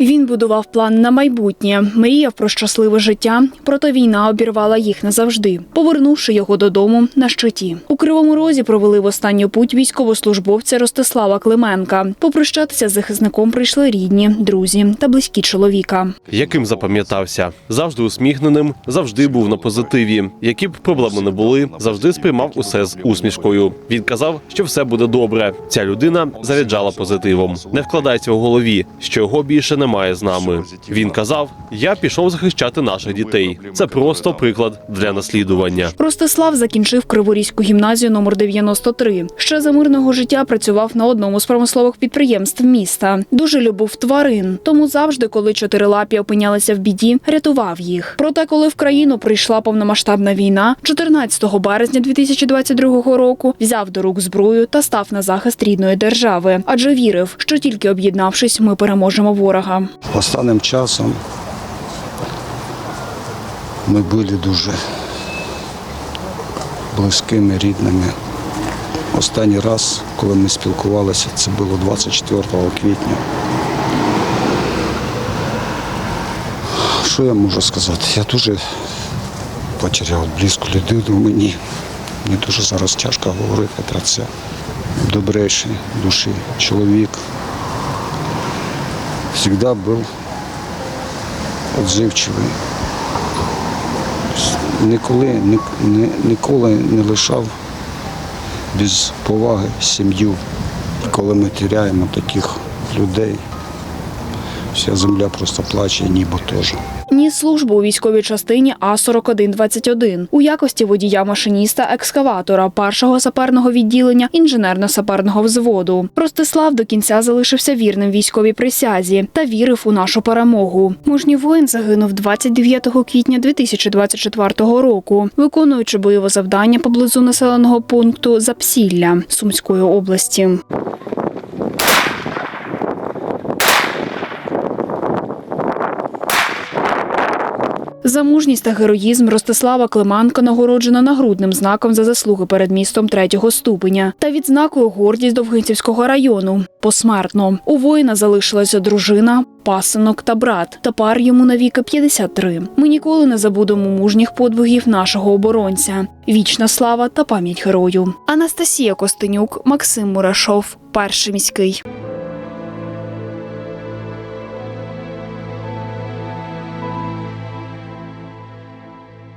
Він будував план на майбутнє, мріяв про щасливе життя, проте війна обірвала їх назавжди, повернувши його додому на щиті. У кривому розі провели в останню путь військовослужбовця Ростислава Клименка. Попрощатися з захисником прийшли рідні, друзі та близькі чоловіка. Яким запам'ятався? Завжди усміхненим, завжди був на позитиві. Які б проблеми не були, завжди сприймав усе з усмішкою. Він казав, що все буде добре. Ця людина заряджала позитивом. Не вкладайся в голові, що його більше немає з нами. Він казав: Я пішов захищати наших дітей. Це просто приклад для наслідування. Ростислав закінчив Криворізьку гімназію номер 93. Ще за мирного життя працював на одному з промислових підприємств міста. Дуже любив тварин, тому завжди, коли чотирилапі опинялися в біді, рятував їх. Проте, коли в країну прийшла повномасштабна війна, 14 березня 2022 року взяв до рук зброю та став на захист рідної держави, адже вірив, що тільки об'єднавшись, ми переможемо ворога. Останнім часом ми були дуже близькими, рідними. Останній раз, коли ми спілкувалися, це було 24 квітня. Що я можу сказати? Я дуже потеряв близьку людину мені. Мені дуже зараз тяжко говорити про це. Добрейший душі чоловік. Завжди був відзивчивий. Ніколи, ні- ні- ніколи не лишав без поваги сім'ю. Коли ми теряємо таких людей, вся земля просто плаче, небо теж. Ніс службу у військовій частині А-4121 у якості водія-машиніста екскаватора першого саперного відділення інженерно-саперного взводу. Ростислав до кінця залишився вірним військовій присязі та вірив у нашу перемогу. Мужній воїн загинув 29 квітня 2024 року, виконуючи бойове завдання поблизу населеного пункту Запсілля Сумської області. За мужність та героїзм Ростислава Климанка нагороджено нагрудним знаком за заслуги перед містом третього ступеня та відзнакою гордість Довгинцівського району. Посмертно у воїна залишилася дружина, пасинок та брат. Тепер йому навіки 53. Ми ніколи не забудемо мужніх подвигів нашого оборонця. Вічна слава та пам'ять герою. Анастасія Костенюк, Максим Мурашов, перший міський.